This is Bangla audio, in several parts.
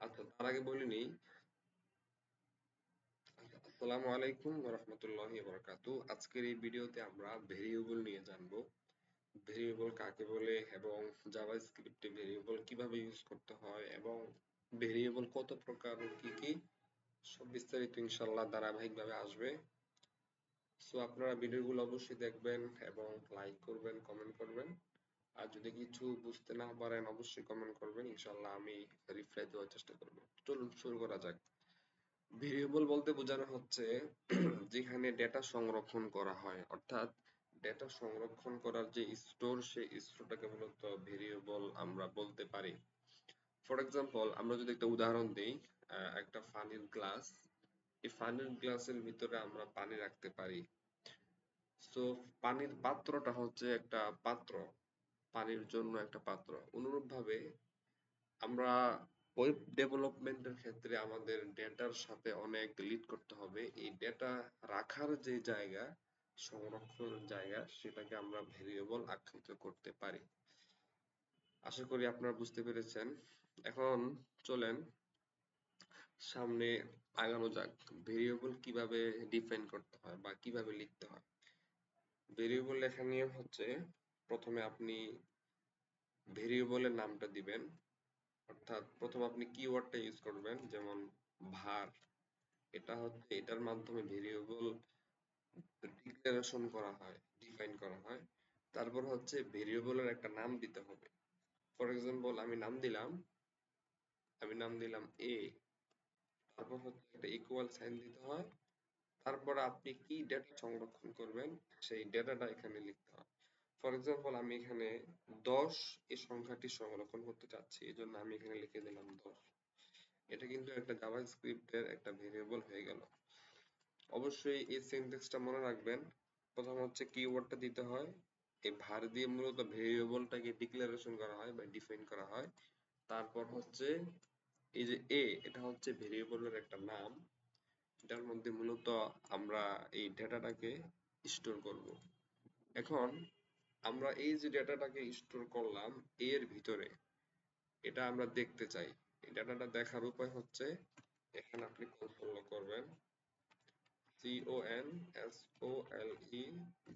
আচ্ছা তার আগে বলে নিই। আচ্ছা, আসসালামু আলাইকুম রহমতুল্লাহি বরকাতু আজকের এই ভিডিওতে আমরা ভেরিয়েবল নিয়ে জানব। ভেরিয়েবল কাকে বলে এবং জাভাস্ক্রিপ্টে ভেরিয়েবল কীভাবে ইউজ করতে হয় এবং ভেরিয়েবল কত প্রকার ও কি কি সব বিস্তারিত ইনশাল্লাহ ধারাবাহিকভাবে আসবে। সো আপনারা ভিডিওগুলো অবশ্যই দেখবেন এবং লাইক করবেন কমেন্ট করবেন। আর যদি কিছু বুঝতে না পারেন, অবশ্যই কমেন্ট করবেন। ইনশাল্লাহ আমি রিপ্লাই দেওয়ার চেষ্টা করব। চলুন, শুরু করা যাক। ভেরিয়েবল বলতে বোঝানো হচ্ছে যেখানে ডেটা সংরক্ষণ করা হয়। অর্থাৎ ডেটা সংরক্ষণ করার যে স্টোর সেই স্টোরটাকে মূলত ভেরিয়েবল আমরা বলতে পারি। ফর এক্সাম্পল আমরা যদি একটা উদাহরণ দিই একটা পানির গ্লাস এই পানির গ্লাসের ভিতরে আমরা পানি রাখতে পারি। সো পানির পাত্রটা হচ্ছে একটা পাত্র। পানির জন্য একটা পাত্র। অনুরূপভাবে আমরা ওয়েব ডেভেলপমেন্টের ক্ষেত্রে আমাদের ডেটার সাথে অনেক লিড করতে হবে। এই ডেটা রাখার যে জায়গা সংরক্ষণের জায়গা, সেটাকে আমরা ভেরিয়েবল আখ্যায়িত করতে পারি। আশা করি আপনারা বুঝতে পেরেছেন। এখন চলেন, সামনে আগানো যাক। ভেরিয়েবল কীভাবে ডিফাইন করতে হয় বা কীভাবে লিখতে হয়? ভেরিয়েবল লেখার নিয়ম হচ্ছে প্রথমে আপনি ভেরিয়েবলের নামটা দিবেন। অর্থাৎ প্রথম আপনি কিওয়ার্ডটা ইউজ করবেন, যেমন ভার। এটা হচ্ছে, এটার মাধ্যমে ভেরিয়েবল ডিক্লারেশন করা হয় ডিফাইন করা হয়। তারপর হচ্ছে ভেরিয়েবলের একটা নাম দিতে হবে। ফর এক্সাম্পল আমি নাম দিলাম, আমি নাম দিলাম এ তারপর হচ্ছে একটা ইকুয়াল সাইন দিতে হয়। তারপর আপনি কি ডেটা সংরক্ষণ করবেন, সেই ডেটাটা এখানে লিখতে হয় ফর এক্সাম্পল আমি এখানে দশ এই সংখ্যাটি সংরক্ষণ করতে চাচ্ছি এই জন্য আমি এখানে লিখে দিলাম দশ। এটা কিন্তু একটা জাভাস্ক্রিপ্টের একটা ভেরিয়েবল হয়ে গেল। অবশ্যই এই সিনট্যাক্সটা মনে রাখবেন। প্রথম হচ্ছে কিওয়ার্ডটা দিতে হয়। এই ভার দিয়ে মূলত ভেরিয়েবলটাকে ডিক্লারেশন করা হয় বা ডিফাইন করা হয়। তারপর হচ্ছে এই যে এ এটা হচ্ছে ভেরিয়েবলের একটা নাম। এটার মধ্যে মূলত আমরা এই ডেটাটাকে স্টোর করব। এখন আমরা এই যে ডেটাটাকে স্টোর করলাম এর ভিতরে, এটা আমরা দেখতে চাই। এই ডাটাটা দেখার উপায় হচ্ছে, এখানে আপনি কনসোল করবেন ই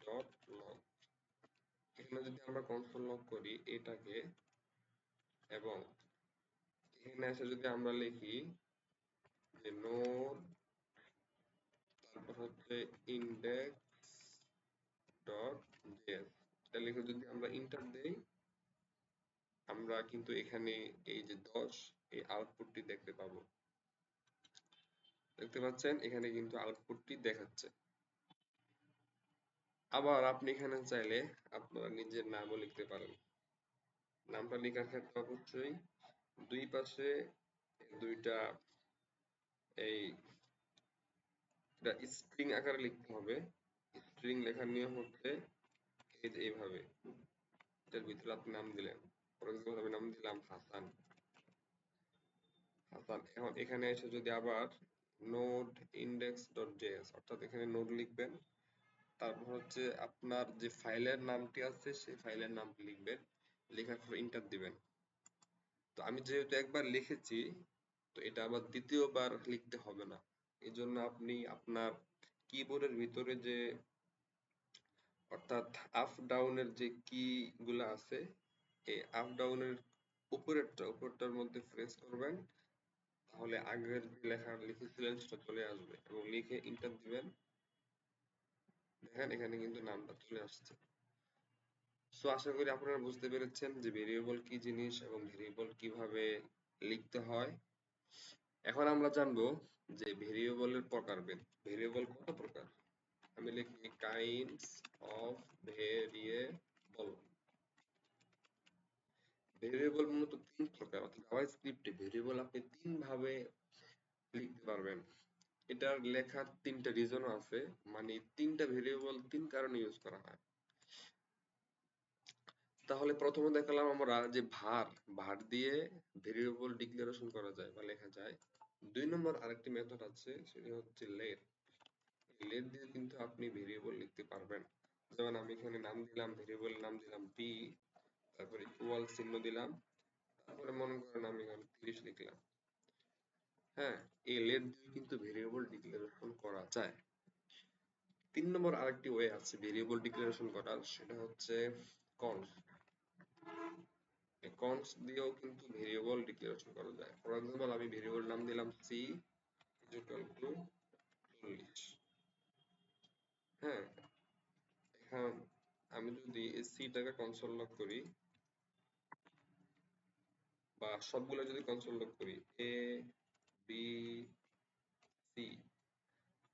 ডট লগ এখানে যদি আমরা কনসোল লগ করি এটাকে, এবং এখানে এসে যদি আমরা লিখি যে নোড তারপর হচ্ছে ইন্ডেক্স ডট জেএস লিখে যদি আমরা ইন্টার দেই, আমরা কিন্তু এখানে এই যে দশ, এই আউটপুটটি দেখতে পাবো। দেখতে পাচ্ছেন? এখানে কিন্তু আউটপুটটি দেখাচ্ছে। আবার আপনি এখানে চাইলে আপনারা নিজের নামও লিখতে পারেন। নামটা লেখার ক্ষেত্রে অবশ্যই দুই পাশে দুইটা, এই স্ট্রিং আকারে লিখতে হবে। স্ট্রিং লেখার নিয়ম হচ্ছে যে এইভাবে এটার ভিতরে আপনি নাম দিলেন। ফর এক্সাম্পল আমি নাম দিলাম হাসান। হাসান, এখন এখানে এসে যদি আবার নোড ইন্ডেক্স ডট জেএস অর্থাৎ এখানে নোড লিখবেন, তারপর হচ্ছে আপনার যে ফাইলের নামটি আছে, সেই ফাইলের নামটি লিখবেন, লেখার পর ইন্টার দিবেন। তো আমি যেহেতু একবার লিখেছি, তো এটা আবার দ্বিতীয়বার লিখতে হবে না। এই জন্য আপনি আপনার কিবোর্ডের ভিতরে যে অর্থাৎ আপ ডাউনের যে কি গুলা আছে, এই আপ ডাউনের উপরেরটা, উপরটার মধ্যে প্রেস করবেন, তাহলে আগের যে লেখা লিখেছিলেন সেটা চলে আসবে এবং লিখে ইন্টার দিবেন। দেখেন এখানে কিন্তু নামটা চলে আসছে। সো আশা করি আপনারা বুঝতে পেরেছেন যে ভেরিয়েবল কি জিনিস এবং ভেরিয়েবল কীভাবে লিখতে হয়। এখন আমরা জানব যে ভেরিয়েবলের প্রকারভেদ ভেরিয়েবল কত প্রকার? আমি লিখি কাইন্ডস অফ ভেরিয়েবল ভেরিয়েবল মূলত তিন প্রকার, অর্থাৎ জাভাস্ক্রিপ্টে ভেরিয়েবল আপনি তিন ভাবে লিখতে পারবেন। এটার লেখার তিনটা রিজন আছে মানে তিনটা ভেরিয়েবল তিন কারণে ইউজ করা হয়। তাহলে প্রথমে দেখালাম আমরা যে ভার ভার দিয়ে ভেরিয়েবল ডিক্লারেশন করা যায় বা লেখা যায়। দুই নম্বর আরেকটি মেথড আছে, সেটি হচ্ছে লেট লেট দিয়ে কিন্তু আপনি ভেরিয়েবল লিখতে পারবেন। যেমন আমি এখানে নাম দিলাম ভেরিয়েবল নাম দিলাম বি তারপরে ইকুয়াল চিহ্ন দিলাম, তারপরে মনে করেন আমি এখানে 30 লিখলাম। হ্যাঁ এই লেট দিয়ে কিন্তু ভেরিয়েবল ডিক্লারেশন করা যায়। তিন নম্বর আরেকটি ওয়ে আছে ভেরিয়েবল ডিক্লারেশন করার, সেটা হচ্ছে কনস্ট কনস্ট দিয়েও কিন্তু ভেরিয়েবল ডিক্লারেশন করা যায়। ফর এক্সাম্পল আমি ভেরিয়েবল নাম দিলাম সি ইকুয়াল টু ইংলিশ হ্যাঁ এখন আমি যদি এই সিটাকে কনসোল লক করি, বা সবগুলো যদি কনসোল লক করি এ বি সি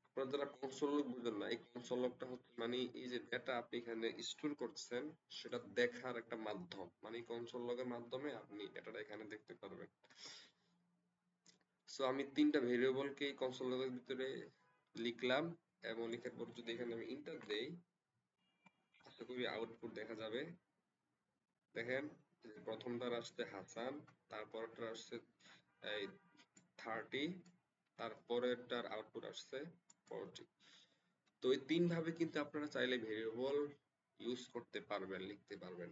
আপনারা যারা কনসোল লক বুঝেন না, এই কনসোল লকটা হচ্ছে মানে এই যে ডেটা আপনি এখানে স্টোর করছেন সেটা দেখার একটা মাধ্যম। মানে কনসোল লগের মাধ্যমে আপনি ডেটাটা এখানে দেখতে পারবেন। সো আমি তিনটা ভেরিয়েবলকে কনসোল লগের ভিতরে লিখলাম। এবং লিখার পর যদি এখানে আমি ইন্টার দেই আশা করি আউটপুট দেখা যাবে। দেখেন প্রথমটার আসছে হাসান, তারপরটার আসছে, এই থার্টি তারপরেরটার আউটপুট আসছে ফোরটি তো এই তিন ভাবে কিন্তু আপনারা চাইলে ভেরিয়েবল ইউজ করতে পারবেন, লিখতে পারবেন।